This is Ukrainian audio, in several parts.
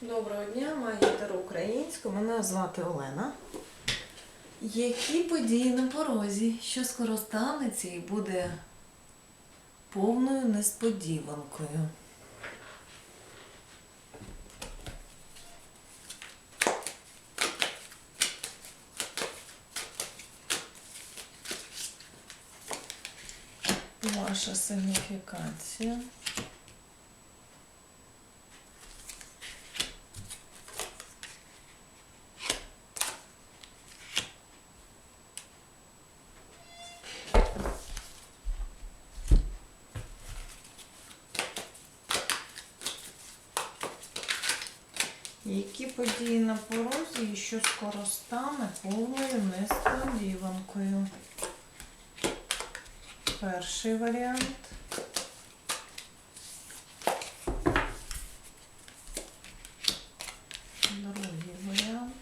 Доброго дня, магітер українську. Мене звати Олена. Які події на порозі, що скоро станеться і буде повною несподіванкою. Ваша сигніфікація. Які події на порозі і що скоро стане повною несподіванкою? Перший варіант. Другий варіант.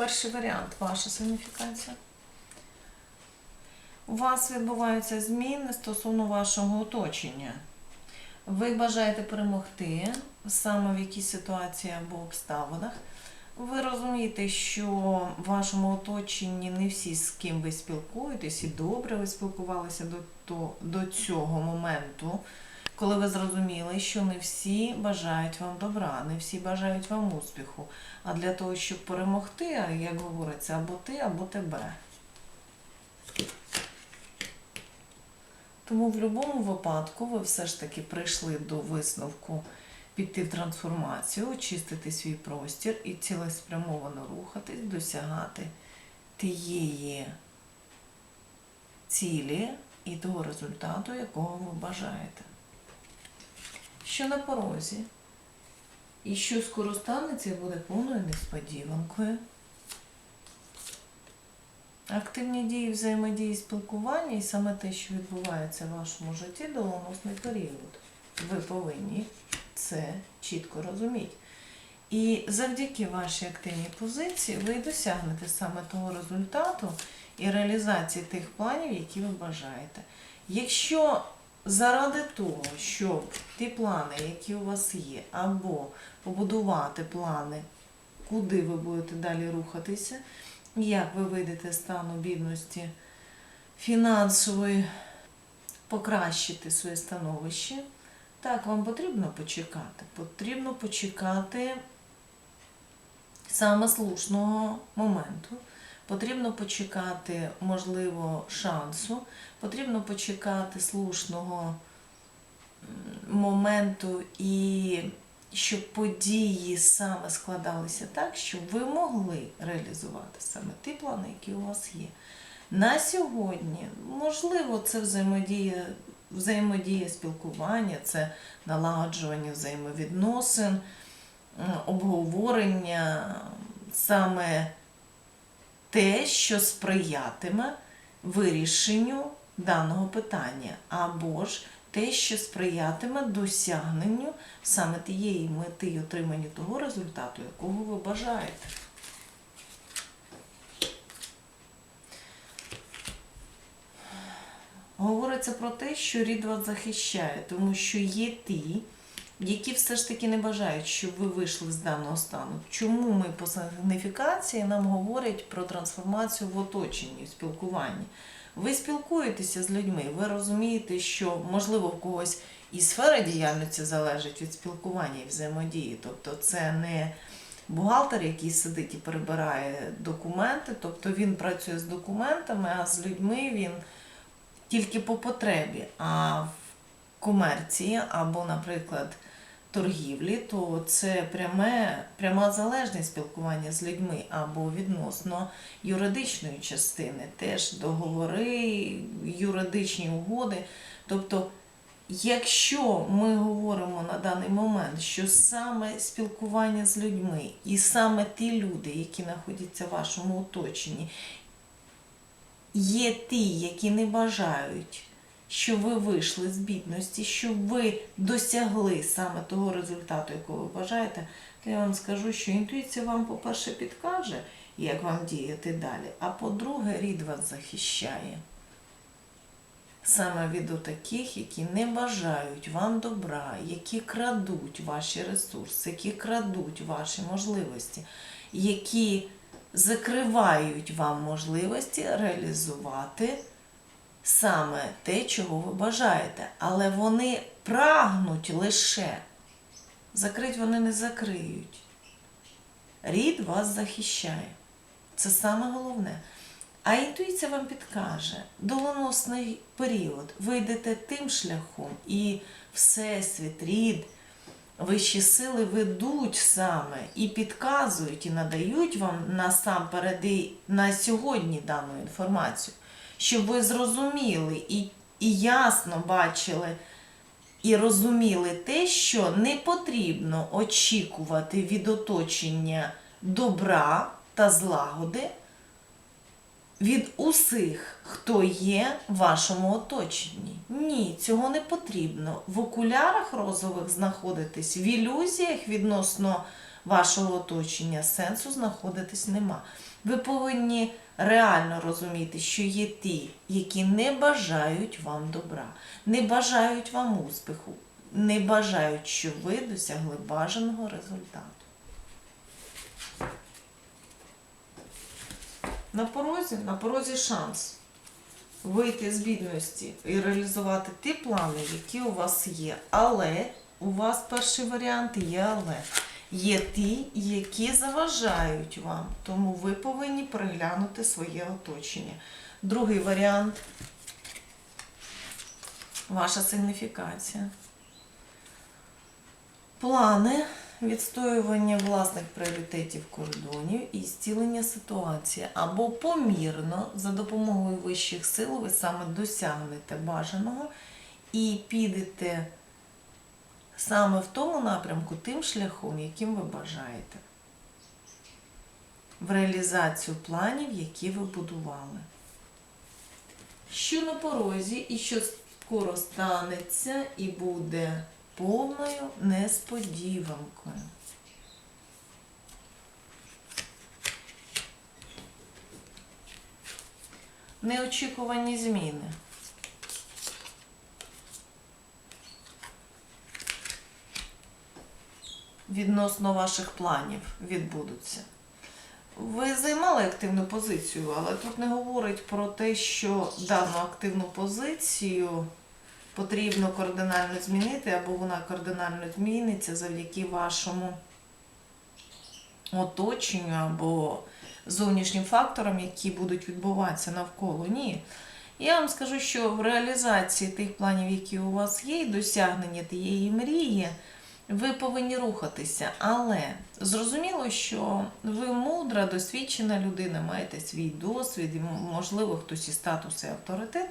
Перший варіант ваша сигніфікація. У вас відбуваються зміни стосовно вашого оточення. Ви бажаєте перемогти саме в якійсь ситуації або обставинах. Ви розумієте, що в вашому оточенні не всі, з ким ви спілкуєтесь, і добре ви спілкувалися до, до, до цього моменту, коли ви зрозуміли, що не всі бажають вам добра, не всі бажають вам успіху. А для того, щоб перемогти, як говориться, або ти, або тебе. Тому в будь-якому випадку ви все ж таки прийшли до висновку піти в трансформацію, очистити свій простір і цілеспрямовано рухатись, досягати тієї цілі і того результату, якого ви бажаєте. Що на порозі? І що скоро станеться, буде повною несподіванкою. Активні дії взаємодії спілкування і саме те, що відбувається в вашому житті, доленосний період. Ви повинні це чітко розуміти. І завдяки вашій активній позиції ви досягнете саме того результату і реалізації тих планів, які ви бажаєте. Якщо заради того, щоб ті плани, які у вас є, або побудувати плани, куди ви будете далі рухатися, як ви вийдете з стану бідності фінансової, покращити своє становище, так, вам потрібно почекати. Потрібно почекати саме слушного моменту. Потрібно почекати, можливо, шансу, потрібно почекати слушного моменту і щоб події саме складалися так, щоб ви могли реалізувати саме ті плани, які у вас є. На сьогодні, можливо, це взаємодія, взаємодія спілкування, це налагоджування взаємовідносин, обговорення, саме те, що сприятиме вирішенню даного питання, або ж те, що сприятиме досягненню саме тієї мети і отриманню того результату, якого ви бажаєте. Говориться про те, що рід вас захищає, тому що є ті, які все ж таки не бажають, щоб ви вийшли з даного стану. Чому ми по сигніфікації нам говорять про трансформацію в оточенні, в спілкуванні? Ви спілкуєтеся з людьми, ви розумієте, що можливо в когось і сфера діяльності залежить від спілкування і взаємодії. Тобто це не бухгалтер, який сидить і перебирає документи, тобто він працює з документами, а з людьми він тільки по потребі. А в комерції або, наприклад, торгівлі, то це пряме, пряма залежність спілкування з людьми або відносно юридичної частини, теж договори, юридичні угоди. Тобто Якщо ми говоримо на даний момент, що саме спілкування з людьми і саме ті люди, які знаходяться в вашому оточенні, є ті, які не бажають, що ви вийшли з бідності, що ви досягли саме того результату, якого ви бажаєте, то я вам скажу, що інтуїція вам, по-перше, підкаже, як вам діяти далі, а по-друге, рід вас захищає. Саме від таких, які не бажають вам добра, які крадуть ваші ресурси, які крадуть ваші можливості, які закривають вам можливості реалізувати саме те, чого ви бажаєте. Але вони прагнуть лише. Закрить вони не закриють. Рід вас захищає. Це саме головне. А інтуїція вам підкаже, доленосний період, ви йдете тим шляхом, і Всесвіт, рід, вищі сили ведуть саме і підказують, і надають вам насамперед і на сьогодні дану інформацію, щоб ви зрозуміли і, і ясно бачили і розуміли те, що не потрібно очікувати від оточення добра та злагоди від усіх, хто є в вашому оточенні. Ні, цього не потрібно. В окулярах розових знаходитись, в ілюзіях відносно вашого оточення сенсу знаходитись нема. Ви повинні реально розуміти, що є ті, які не бажають вам добра, не бажають вам успіху, не бажають, щоб ви досягли бажаного результату. На порозі, на порозі шанс вийти з бідності і реалізувати ті плани, які у вас є. Але у вас перший варіант є але. Є ті, які заважають вам, тому ви повинні переглянути своє оточення. Другий варіант ваша сигніфікація. Плани відстоювання власних пріоритетів кордонів і зцілення ситуації або помірно за допомогою вищих сил ви саме досягнете бажаного і підете саме в тому напрямку, тим шляхом, яким ви бажаєте. В реалізацію планів, які ви будували. Що на порозі і що скоро станеться і буде повною несподіванкою. Неочікувані зміни. Відносно ваших планів відбудуться. Ви займали активну позицію, але тут не говорить про те, що дану активну позицію потрібно кардинально змінити, або вона кардинально зміниться завдяки вашому оточенню або зовнішнім факторам, які будуть відбуватися навколо. Ні. Я вам скажу, що в реалізації тих планів, які у вас є, і досягнення тієї мрії, ви повинні рухатися. Але зрозуміло, що ви мудра, досвідчена людина, маєте свій досвід, і, можливо, хтось і статус, і авторитет.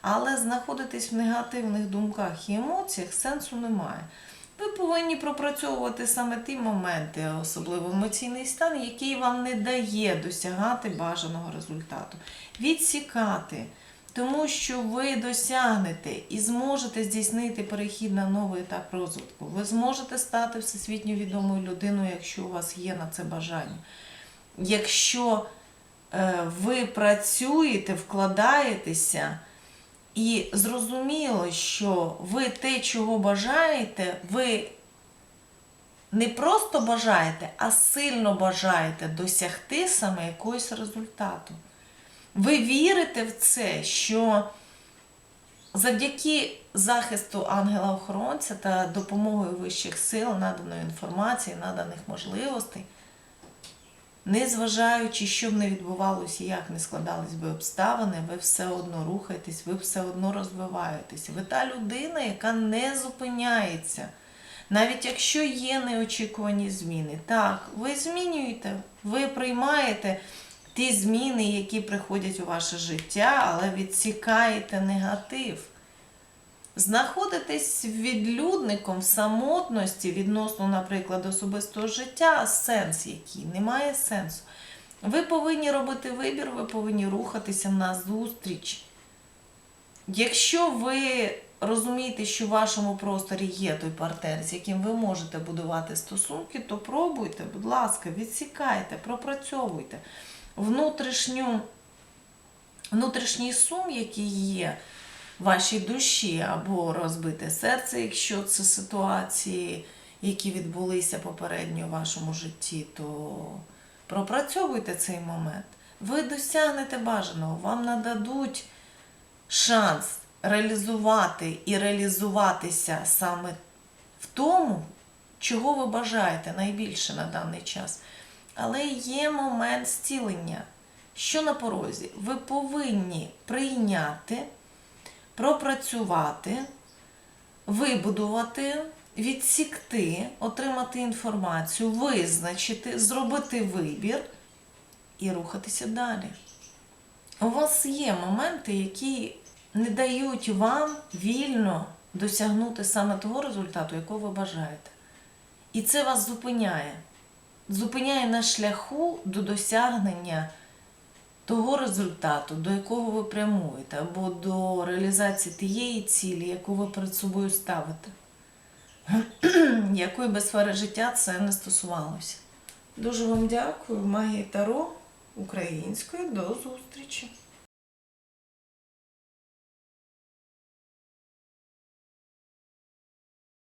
Але знаходитись в негативних думках і емоціях сенсу немає. Ви повинні пропрацьовувати саме ті моменти, особливо емоційний стан, який вам не дає досягати бажаного результату. Відсікати, тому що ви досягнете і зможете здійснити перехід на новий етап розвитку. Ви зможете стати всесвітньо відомою людиною, якщо у вас є на це бажання. Якщо е, ви працюєте, вкладаєтеся. І зрозуміло, що ви те, чого бажаєте, ви не просто бажаєте, а сильно бажаєте досягти саме якогось результату. Ви вірите в це, що завдяки захисту ангела-охоронця та допомогою вищих сил, наданої інформації, наданих можливостей, Незважаючи, що б не відбувалося, як не складались би обставини, ви все одно рухаєтесь, ви все одно розвиваєтесь. Ви та людина, яка не зупиняється. Навіть якщо є неочікувані зміни. Так, ви змінюєте, ви приймаєте ті зміни, які приходять у ваше життя, але відсікаєте негатив. знаходитесь відлюдником в самотності відносно, наприклад, особистого життя, сенс який? Немає сенсу. Ви повинні робити вибір, ви повинні рухатися на зустріч. Якщо ви розумієте, що в вашому просторі є той партнер, з яким ви можете будувати стосунки, то пробуйте, будь ласка, відсікайте, пропрацьовуйте внутрішню, внутрішній сум, який є в вашій душі, або розбите серце, якщо це ситуації, які відбулися попередньо в вашому житті, то пропрацьовуйте цей момент. Ви досягнете бажаного, вам нададуть шанс реалізувати і реалізуватися саме в тому, чого ви бажаєте найбільше на даний час. Але є момент зцілення. Що на порозі? Ви повинні прийняти, пропрацювати, вибудувати, відсікти, отримати інформацію, визначити, зробити вибір і рухатися далі. У вас є моменти, які не дають вам вільно досягнути саме того результату, якого ви бажаєте. І це вас зупиняє. Зупиняє на шляху до досягнення того результату, до якого ви прямуєте, або до реалізації тієї цілі, яку ви перед собою ставите. Якої би сфери життя це не стосувалося. Дуже вам дякую. Магія Таро української. До зустрічі!